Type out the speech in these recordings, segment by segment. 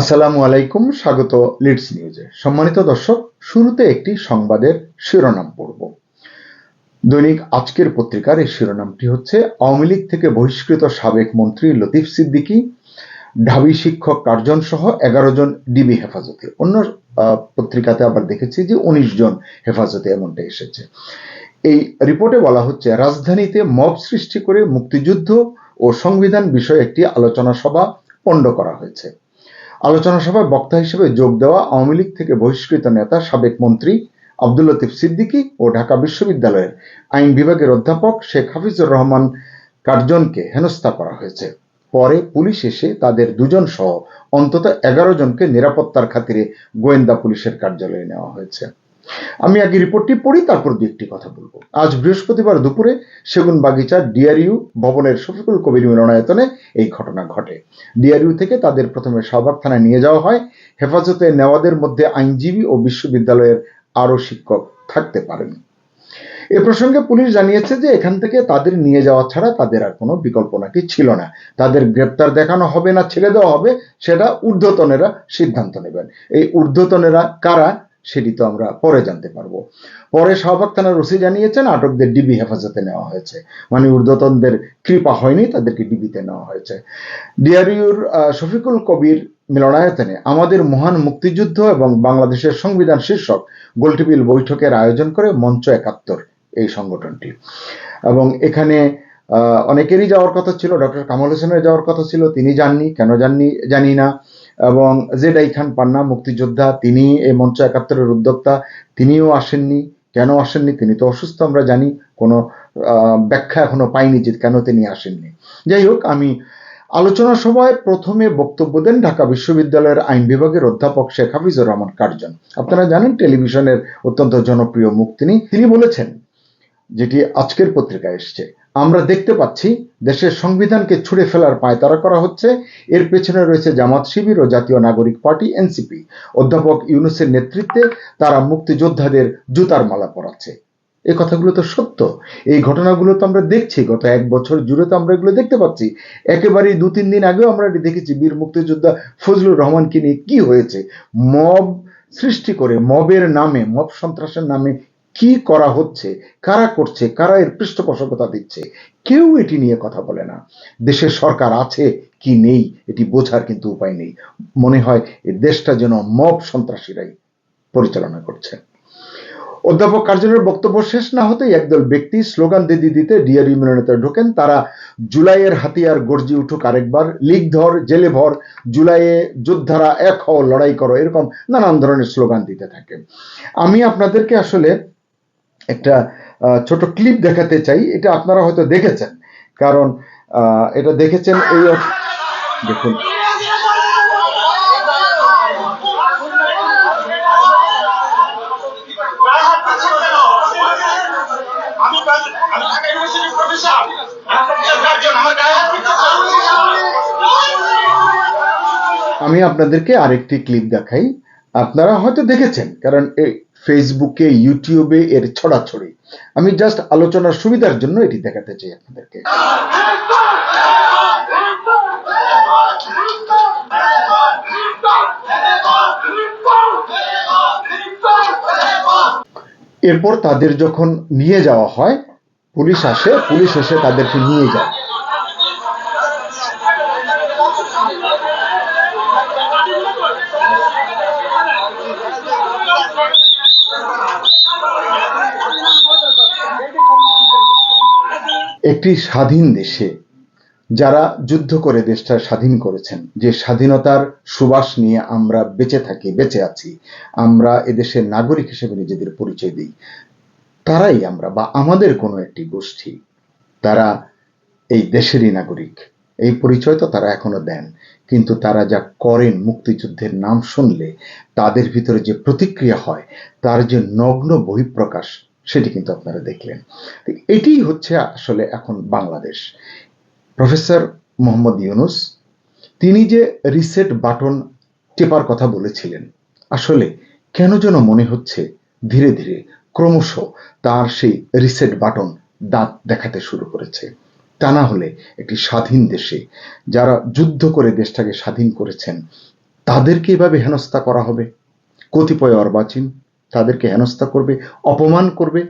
আসসালামু আলাইকুম, স্বাগত লিডস নিউজে সম্মানিত দর্শক, শুরুতে একটি সংবাদের শিরোনাম পড়ব। দৈনিক আজকের পত্রিকার এই শিরোনামটি হচ্ছে, আওয়ামী লীগ থেকে বহিষ্কৃত সাবেক মন্ত্রী লতিফ সিদ্দিকী, ঢাবি শিক্ষক কার্জন সহ এগারো জন ডিবি হেফাজতে। অন্য পত্রিকাতে আবার দেখেছি যে উনিশ জন হেফাজতে এমনটা এসেছে। এই রিপোর্টে বলা হচ্ছে, রাজধানীতে মব সৃষ্টি করে মুক্তিযুদ্ধ ও সংবিধান বিষয়ে একটি আলোচনা সভা পণ্ড করা হয়েছে। আলোচনা সভায় বক্তা হিসেবে যোগ দেওয়া আওয়ামী লীগ থেকে বহিষ্কৃত নেতা সাবেক মন্ত্রী আব্দুল লতিফ সিদ্দিকী ও ঢাকা বিশ্ববিদ্যালয়ের আইন বিভাগের অধ্যাপক শেখ হাফিজুর রহমান কার্জনকে হেনস্থা করা হয়েছে। পরে পুলিশ এসে তাদের দুজন সহ অন্তত এগারো জনকে নিরাপত্তার খাতিরে গোয়েন্দা পুলিশের কার্যালয়ে নেওয়া হয়েছে। আমি আগে রিপোর্টটি পড়ি, তারপর দু একটি কথা বলব। আজ বৃহস্পতিবার দুপুরে সেগুন বাগিচা ডিআরইউ ভবনের শফিকুল কবির মিলনায়তনে এই ঘটনা ঘটে। ডিআরইউ থেকে তাদের প্রথমে শাহবাগ থানায় নিয়ে যাওয়া হয়। হেফাজতে নেওয়াদের মধ্যে আইনজীবী ও বিশ্ববিদ্যালয়ের আরও শিক্ষক থাকতে পারেন। এ প্রসঙ্গে পুলিশ জানিয়েছে যে এখান থেকে তাদের নিয়ে যাওয়া ছাড়া তাদের আর কোনো বিকল্প নাকি ছিল না। তাদের গ্রেপ্তার দেখানো হবে না, ছেড়ে দেওয়া হবে, সেটা ঊর্ধ্বতনেরা সিদ্ধান্ত নেবেন। এই ঊর্ধ্বতনেরা কারা সেটি তো আমরা পরে জানতে পারব। পরে শাহবাগ থানার ওসি জানিয়েছেন, আটকদের ডিবি হেফাজতে নেওয়া হয়েছে। মানে ঊর্ধ্বতনদের কৃপা হয়নি, তাদেরকে ডিবিতে নেওয়া হয়েছে। ডিআরইউর শফিকুল কবির মিলনায়তনে আমাদের মহান মুক্তিযুদ্ধ এবং বাংলাদেশের সংবিধান শীর্ষক গোলটেবিল বৈঠকের আয়োজন করে মঞ্চ একাত্তর এই সংগঠনটি। এবং এখানে অনেকেরই যাওয়ার কথা ছিল, ডক্টর কামাল হোসেনের যাওয়ার কথা ছিল, তিনি যাননি, কেন যাননি, জানি না। এবং জেডাই খান পান্না মুক্তিযোদ্ধা, তিনি এই মঞ্চ একাত্তরের উদ্যোক্তা, তিনিও আসেননি। কেন আসেননি? তিনি তো অসুস্থ, আমরা জানি। কোনো ব্যাখ্যা এখনও পাইনি যে কেন তিনি আসেননি। যাই হোক, আমি আলোচনা সভায় প্রথমে বক্তব্য দেন ঢাকা বিশ্ববিদ্যালয়ের আইন বিভাগের অধ্যাপক শেখ হাফিজুর রহমান কার্জন। আপনারা জানেন, টেলিভিশনের অত্যন্ত জনপ্রিয় মুখ তিনি। তিনি বলেছেন, যেটি আজকের পত্রিকায় এসছে আমরা দেখতে পাচ্ছি দেশের সংবিধানকে ছুঁড়ে ফেলার পায়তারা করা হচ্ছে। এর পেছনে রয়েছে জামাত শিবির ও জাতীয় নাগরিক পার্টি, এনসিপি। অধ্যাপক ইউনুসের নেতৃত্বে তারা মুক্তিযোদ্ধাদের জুতার মালা পরাচ্ছে। এই কথাগুলো তো সত্য। এই ঘটনাগুলো তো আমরা দেখছি। গত এক বছর জুড়ে তো আমরা এগুলো দেখতে পাচ্ছি। একেবারেই দু তিন দিন আগেও আমরা দেখেছি বীর মুক্তিযোদ্ধা ফজলুর রহমানকে নিয়ে কি হয়েছে। মব সৃষ্টি করে, মবের নামে, মব সন্ত্রাসের নামে কি করা হচ্ছে, কারা করছে, কারা এর পৃষ্ঠপোষকতা দিচ্ছে, কেউ এটি নিয়ে কথা বলে না। দেশের সরকার আছে কি নেই, এটি বোঝার কিন্তু উপায় নেই। মনে হয় এই দেশটা যেন মব সন্ত্রাসীরাই পরিচালনা করছে। অধ্যাপক কার্যালয়ের বক্তব্য শেষ না হতেই একদল ব্যক্তি স্লোগান দিদি দিতে ডিআর ইউনিয়নেতে ঢোকেন। তারা, জুলাইয়ের হাতিয়ার গর্জি উঠুক আরেকবার, লিগ ধর, জেলে ভর, জুলাইয়ে যোদ্ধারা এক হও, লড়াই করো। এরকম নানান ধরনের স্লোগান দিতে থাকে। আমি আপনাদেরকে আসলে একটা ছোট ক্লিপ দেখাতে চাই। এটা আপনারা হয়তো দেখেছেন। কারণ এটা দেখেছেন এই দেখুন। আমি আপনাদেরকে আরেকটি ক্লিপ দেখাই। আপনারা হয়তো দেখেছেন, কারণ এই ফেসবুকে ইউটিউবে এর ছড়াছড়ি। আমি জাস্ট আলোচনার সুবিধার জন্য এটি দেখাতে চাই আপনাদেরকে। এরপর তাদের যখন নিয়ে যাওয়া হয়, পুলিশ আসে, পুলিশ এসে তাদেরকে নিয়ে যায়। একটি স্বাধীন দেশে যারা যুদ্ধ করে দেশটা স্বাধীন করেছেন, যে স্বাধীনতার সুবাস নিয়ে আমরা বেঁচে থাকি, বেঁচে আছি, আমরা এদেশের নাগরিক হিসেবে নিজেদের পরিচয় দিই, তারাই আমরা বা আমাদের কোনো একটি গোষ্ঠী, তারা এই দেশেরই নাগরিক। এই পরিচয় তো তারা এখনও দেন, কিন্তু তারা যা করেন মুক্তিযুদ্ধের নাম শুনলে, তাদের ভিতরে যে প্রতিক্রিয়া হয়, তার যে নগ্ন বহিঃপ্রকাশ সেটি কিন্তু আপনারা দেখলেন। তো এটিই হচ্ছে আসলে এখন বাংলাদেশ। প্রফেসর মোহাম্মদ ইউনুস, তিনি যে রিসেট বাটন টেপার কথা বলেছিলেন, আসলে কেন যেন মনে হচ্ছে ধীরে ধীরে ক্রমশ তার সেই রিসেট বাটন দাঁত দেখাতে শুরু করেছে। তা না হলে একটি স্বাধীন দেশে যারা যুদ্ধ করে দেশটাকে স্বাধীন করেছেন, তাদেরকে এভাবে হেনস্থা করা হবে? কতিপয় অর্বাচীন তাদেরকে হেনস্থা করবে, অপমান করবে।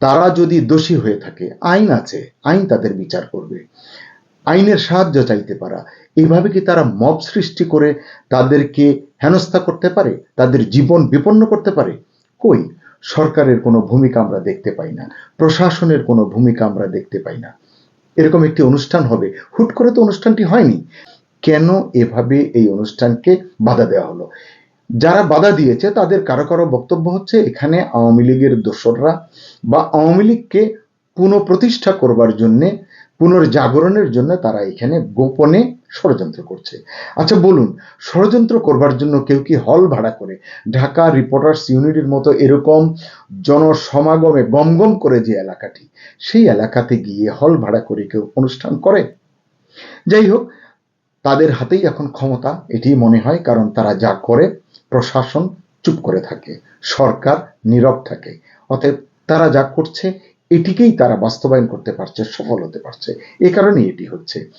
তারা যদি দোষী হয়ে থাকে, আইন আছে, আইন তাদের বিচার করবে। আইনের সাহায্য চাইতে পারা। এইভাবে কি তারা মব সৃষ্টি করে তাদেরকে হেনস্থা করতে পারে? তাদের জীবন বিপন্ন করতে পারে? কই? সরকারের কোনো ভূমিকা আমরা দেখতে পাই না। প্রশাসনের কোনো ভূমিকা আমরা দেখতে পাই না। এরকম একটি অনুষ্ঠান হবে। হুট করে তো অনুষ্ঠানটি হয়নি। কেন এভাবে এই অনুষ্ঠানকে বাধা দেওয়া হলো? যারা বাধা দিয়েছে, তাদের কারও কারও বক্তব্য হচ্ছে, এখানে আওয়ামী লীগের দোসররা বা আওয়ামী লীগকে পুনঃপ্রতিষ্ঠা করবার জন্যে, পুনর্জাগরণের জন্য তারা এখানে গোপনে ষড়যন্ত্র করছে। আচ্ছা বলুন, ষড়যন্ত্র করবার জন্য কেউ কি হল ভাড়া করে? ঢাকা রিপোর্টার্স ইউনিটির মতো এরকম জনসমাগমে গমগম করে যে এলাকাটি, সেই এলাকাতে গিয়ে হল ভাড়া করে কেউ অনুষ্ঠান করে? যাই হোক, তাদের হাতেই এখন ক্ষমতা, এটি মনে হয়, কারণ তারা যা করে প্রশাসন চুপ করে থাকে, সরকার নীরব থাকে। অতএব তারা যা করছে, এটিকেই তারা বাস্তবায়ন করতে পারছে, সফল হতে পারছে। এ কারণেই এটি হচ্ছে।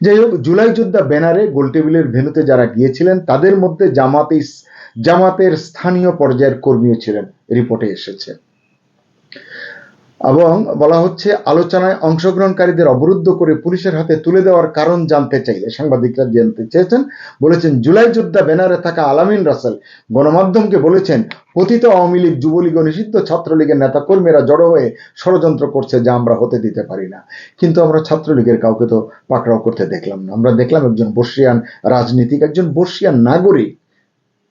যাই হোক, জুলাই যোদ্ধা ব্যানারে গোলটেবিলের ভেনুতে যারা গিয়েছিলেন, তাদের মধ্যে জামাতে জামাতের স্থানীয় পর্যায়ের কর্মীও ছিলেন, রিপোর্টে এসেছে। এবং বলা হচ্ছে, আলোচনায় অংশগ্রহণকারীদের অবরুদ্ধ করে পুলিশের হাতে তুলে দেওয়ার কারণ জানতে চাইলে সাংবাদিকরা জানতে চেয়েছেন, বলেছেন, জুলাই যোদ্ধা ব্যানারে থাকা আলামিন রাসেল গণমাধ্যমকে বলেছেন, পতিত আওয়ামী লীগ যুবলীগ নিষিদ্ধ ছাত্রলীগের নেতা কর্মীরা জড়ো হয়ে ষড়যন্ত্র করছে যা আমরা হতে দিতে পারি না। কিন্তু আমরা ছাত্রলীগের কাউকে তো পাকড়াও করতে দেখলাম না। আমরা দেখলাম একজন বর্ষিয়ান রাজনীতিক, একজন বর্ষিয়ান নাগরিক।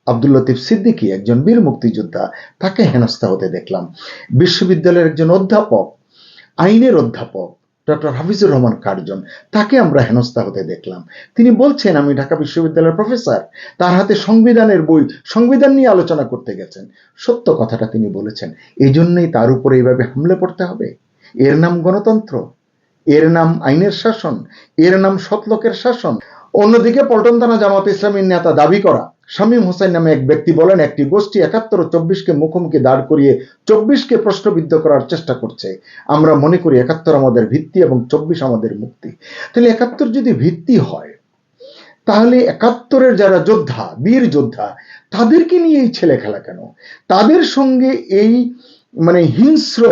আব্দুল লতিফ সিদ্দিকী, একজন বীর মুক্তিযোদ্ধা, তাকে হেনস্থা হতে দেখলাম। বিশ্ববিদ্যালয়ের একজন অধ্যাপক, আইনের অধ্যাপক, ডক্টর হাফিজুর রহমান কার্জন, তাকে আমরা হেনস্থা হতে দেখলাম। তিনি বলছেন, আমি ঢাকা বিশ্ববিদ্যালয়ের প্রফেসর। তার হাতে সংবিধানের বই, সংবিধান নিয়ে আলোচনা করতে গেছেন। সত্য কথাটা তিনি বলেছেন। এই জন্যই তার উপরে এইভাবে হামলে পড়তে হবে। এর নাম গণতন্ত্র। এর নাম আইনের শাসন। এর নাম সৎলোকের শাসন। অন্যদিকে পল্টন থানা জামাত ইসলামীর নেতা দাবি করা শামীম হোসেন নামে এক ব্যক্তি বলেন, একটি গোষ্ঠী একাত্তর ও চব্বিশকে মুখোমুখি দাঁড় করিয়ে চব্বিশকে প্রশ্নবিদ্ধ করার চেষ্টা করছে। আমরা মনে করি একাত্তর আমাদের ভিত্তি এবং চব্বিশ আমাদের মুক্তি। তাহলে একাত্তর যদি ভিত্তি হয়, তাহলে একাত্তরের যারা যোদ্ধা, বীর যোদ্ধা, তাদেরকে নিয়ে এই ছেলে খেলা কেন? তাদের সঙ্গে এই মানে হিংস্র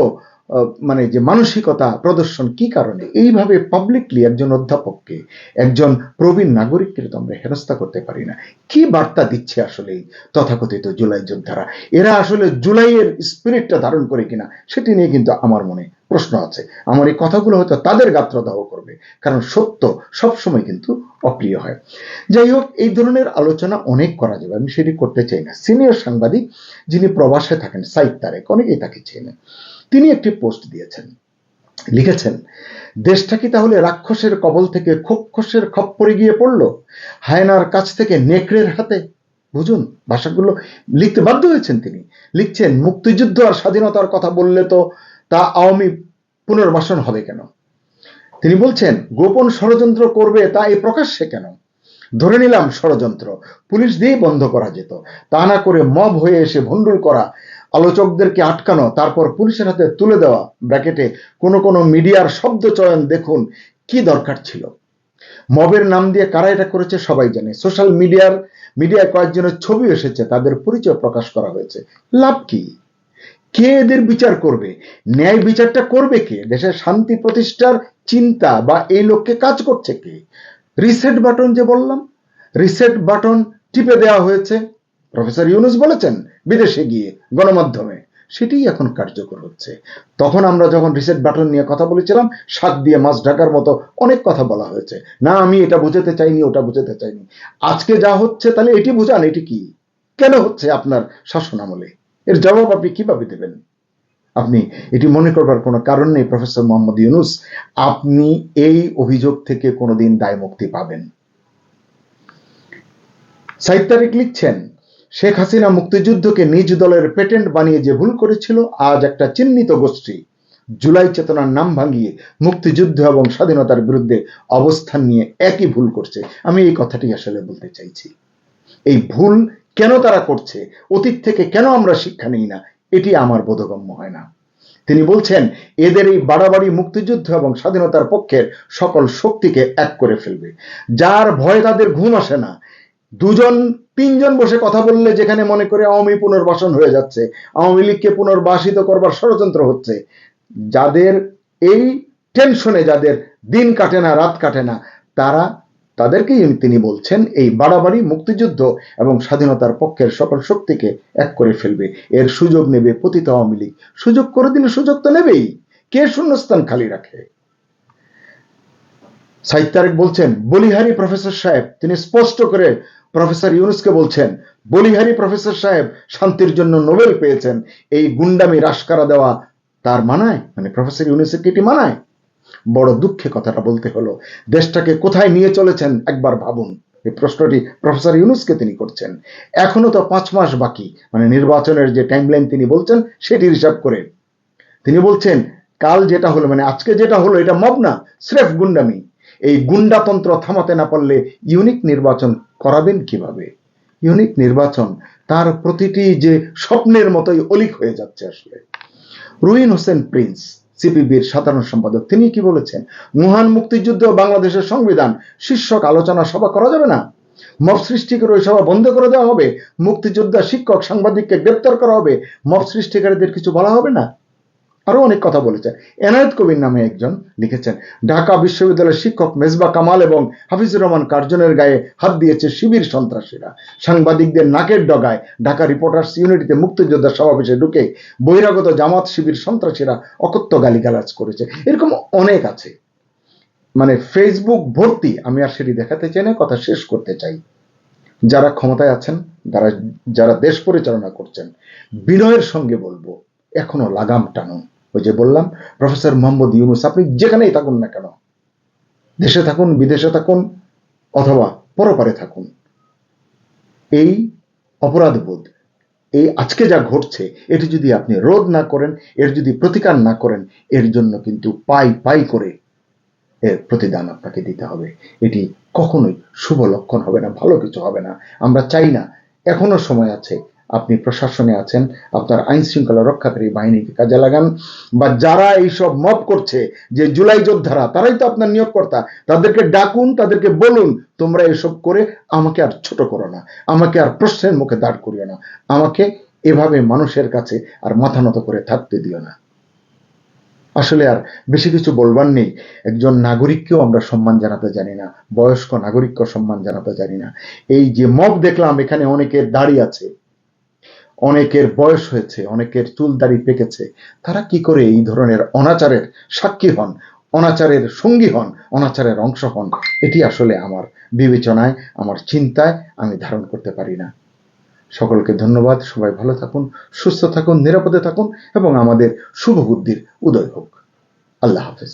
মানে যে মানসিকতা প্রদর্শন কি কারণে? এইভাবে পাবলিকলি একজন অধ্যাপককে, একজন প্রবীণ নাগরিককে তো আমরা হেনস্থা করতে পারি না। কি বার্তা দিচ্ছে আসলে এই তথাকথিত জুলাই যোদ্ধারা? এরা আসলে জুলাইয়ের স্পিরিটটা ধারণ করে কিনা, সেটি নিয়ে কিন্তু আমার মনে প্রশ্ন আছে। আমার এই কথাগুলো হয়তো তাদের গাত্রদাহ করবে, কারণ সত্য সবসময় কিন্তু অপ্রিয় হয়। যাই হোক, এই ধরনের আলোচনা অনেক করা যাবে, আমি সেটি করতে চাই না। সিনিয়র সাংবাদিক যিনি প্রবাসে থাকেন সাইদ তারেক, অনেকেই তাকে চেনেন তিনি একটি পোস্ট দিয়েছেন। লিখেছেন, দেশটা কি তাহলে রাক্ষসের কবল থেকে খোক্ষসের খপ্পরে গিয়ে পড়ল? হায়নার কাছ থেকে নেকড়ের হাতে? বুঝুন ভাষাগুলো লিখতে বাধ্য হয়েছেন তিনি। লিখছেন, মুক্তিযুদ্ধ আর স্বাধীনতার কথা বললে তো তা আওয়ামী পুনর্বাসন হবে কেন? তিনি বলছেন, গোপন ষড়যন্ত্র করবে তা এই প্রকাশ্যে কেন? ধরে নিলাম ষড়যন্ত্র, পুলিশ দিয়ে বন্ধ করা যেত। তা না করে মব হয়ে এসে ভণ্ডুল করা আলোচকদেরকে আটকানো, তারপর পুলিশের হাতে তুলে দেওয়া ব্র্যাকেটে কোনো কোনো মিডিয়ার শব্দ চয়ন দেখুন কি দরকার ছিল। মবের নাম দিয়ে কারা এটা করেছে সবাই জানে। সোশ্যাল মিডিয়ার, মিডিয়ায় কয়েকজনের ছবি এসেছে, তাদের পরিচয় প্রকাশ করা হয়েছে। লাভ কি? কে এদের বিচার করবে? ন্যায় বিচারটা করবে কে? দেশের শান্তি প্রতিষ্ঠার চিন্তা বা এই লোককে কাজ করছে কে? রিসেট বাটন যে বললাম, রিসেট বাটন টিপে দেওয়া হয়েছে। প্রফেসর ইউনুস বলেছেন, বিদেশে গিয়ে গণমাধ্যমে। সেটি এখন কার্যকর হচ্ছে। তখন আমরা যখন রিসেট বাটন নিয়ে কথা বলেছিলাম, শাক দিয়ে মাছ ঢাকার মতো অনেক কথা বলা হয়েছে। না, আমি এটা বুঝাতে চাইনি, ওটা বুঝাতে চাইনি। আজকে যা হচ্ছে, তাহলে এটি বুঝান, এটি কি? কেন হচ্ছে আপনার শাসন আমলে? এর জবাব আপনি কীভাবে দেবেন? আপনি, এটি মনে করবার কোনো কারণ নেই, প্রফেসর মোহাম্মদ ইউনুস। আপনি এই অভিযোগ থেকে কোনোদিন দায় মুক্তি পাবেন। সাইদ তারিক লিখছেন শেখ হাসিনা মুক্তিযুদ্ধকে নিজ দলের পেটেন্ট বানিয়ে যে ভুল করেছিল, আজ একটা চিহ্নিত গোষ্ঠী জুলাই চেতনার নাম ভাঙিয়ে মুক্তিযুদ্ধ এবং স্বাধীনতার বিরুদ্ধে অবস্থান নিয়ে একই ভুল করছে। আমি এই কথাটি আসলে বলতে চাইছি। এই ভুল কেন তারা করছে? অতীত থেকে কেন আমরা শিক্ষা নিই না? এটি আমার বোধগম্য হয় না। তিনি বলছেন, এদের এই বাড়াবাড়ি মুক্তিযুদ্ধ এবং স্বাধীনতার পক্ষের সকল শক্তিকে এক করে ফেলবে। যার ভয়ে তাদের ঘুম আসে না দুজন, তিনজন বসে কথা বললে যেখানে মনে করে আওয়ামী পুনর্বাসন হয়ে যাচ্ছে, আওয়ামী লীগকে পুনর্বাসিত করবার ষড়যন্ত্র হচ্ছে। যাদের এই টেনশনে যাদের দিন কাটে না, রাত কাটে না, তারা, তাদেরকেই তিনি বলছেন এই বাড়াবাড়ি, মুক্তিযুদ্ধ এবং স্বাধীনতার পক্ষের সকল শক্তিকে এক করে ফেলবে। এর সুযোগ নেবে পতিত আওয়ামী লীগ। সুযোগ করে দিলে সুযোগ তো নেবেই। কে শূন্যস্থান খালি রাখে? তারেক বলছেন, বলিহারি প্রফেসর সাহেব, তিনি স্পষ্ট করে প্রফেসর ইউনুসকে বলছেন, বলিহারি প্রফেসর সাহেব শান্তির জন্য নোবেল পেয়েছেন, এই গুন্ডামি রাশকারা দেওয়া তার মানায়? মানে প্রফেসর ইউনুসের কি এটি মানায়? বড় দুঃখে কথাটা বলতে হলো, দেশটাকে কোথায় নিয়ে চলেছেন একবার ভাবুন। এই প্রশ্নটি প্রফেসর ইউনুসকে তিনি করছেন। এখনও তো পাঁচ মাস বাকি মানে নির্বাচনের যে টাইমলাইন তিনি বলছেন, সেটির হিসাব করে। তিনি বলছেন, কাল যেটা হলো মানে আজকে যেটা হলো, এটা মব না, স্রেফ গুন্ডামি। এই গুন্ডাতন্ত্র থামাতে না পারলে ইউনিক নির্বাচন করাবেন কীভাবে? ইউনিক নির্বাচন তার প্রতিটি যে স্বপ্নের মতোই অলিক হয়ে যাচ্ছে আসলে। রুইন হোসেন প্রিন্স, সিপিবির সাধারণ সম্পাদক, তিনি কি বলেছেন? মহান মুক্তিযুদ্ধ বাংলাদেশের সংবিধান, শীর্ষক আলোচনা সভা করা যাবে না? মব সৃষ্টি করে ওই সভা বন্ধ করে দেওয়া হবে? মুক্তিযোদ্ধা, শিক্ষক, সাংবাদিককে গ্রেপ্তার করা হবে? মব সৃষ্টিকারীদের কিছু বলা হবে না? আরও অনেক কথা বলেছেন। এনায়েত কবির নামে একজন লিখেছেন, ঢাকা বিশ্ববিদ্যালয়ের শিক্ষক মেজবা কামাল এবং হাফিজুর রহমান কার্জনের গায়ে হাত দিয়েছে শিবির সন্ত্রাসীরা। সাংবাদিকদের নাকের ডগায় ঢাকা রিপোর্টার্স ইউনিটিতে মুক্তিযোদ্ধা সমাবেশে ঢুকে বহিরাগত জামাত শিবির সন্ত্রাসীরা অকথ্য গালিগালাজ করেছে। এরকম অনেক আছে। মানে ফেসবুক ভর্তি, আমি আর সেটি দেখাতে চাই না, কথা শেষ করতে চাই। যারা ক্ষমতায় আছেন, যারা যারা দেশ পরিচালনা করছেন, বিনয়ের সঙ্গে বলব, এখনও লাগাম টানুন। ওই যে বললাম, প্রফেসর মোহাম্মদ ইউনুস, আপনি যেখানেই থাকুন না কেন, দেশে থাকুন, বিদেশে থাকুন, অথবা পরপারে থাকুন, এই অপরাধবোধ, এই আজকে যা ঘটছে, এটি যদি আপনি রোধ না করেন, এর যদি প্রতিকার না করেন, এর জন্য কিন্তু পাই পাই করে এর প্রতিদান আপনাকে দিতে হবে। এটি কখনোই শুভ লক্ষণ হবে না, ভালো কিছু হবে না। আমরা চাই না, এখনও সময় আছে আপনি প্রশাসনে আছেন, আপনার আইন শৃঙ্খলা রক্ষাকারী বাহিনীকে কাজে লাগান। বা যারা এইসব মব করছে, যে জুলাই যোদ্ধারা, তারাই তো আপনার নিয়োগকর্তা। তাদেরকে ডাকুন, তাদেরকে বলুন, তোমরা এসব করে আমাকে আর ছোট করো না। আমাকে আর প্রশ্নের মুখে দাঁড় করিও না। আমাকে এভাবে মানুষের কাছে আর মাথা নত করে থাকতে দিও না। আসলে আর বেশি কিছু বলবার নেই। একজন নাগরিককেও আমরা সম্মান জানাতে জানি না। বয়স্ক নাগরিককেও সম্মান জানাতে জানি না। এই যে মব দেখলাম, এখানে অনেকের দাড়ি আছে। অনেকের বয়স হয়েছে, অনেকের চুল দাড়ি পেকেছে। তারা কি করে এই ধরনের অনাচারের সাক্ষী হন, অনাচারের সঙ্গী হন, অনাচারের অংশ হন? এটি আসলে আমার বিবেচনায়, আমার চিন্তায় আমি ধারণ করতে পারি না। সকলকে ধন্যবাদ, সবাই ভালো থাকুন, সুস্থ থাকুন, নিরাপদে থাকুন এবং আমাদের শুভ বুদ্ধির উদয় হোক। আল্লাহ হাফেজ।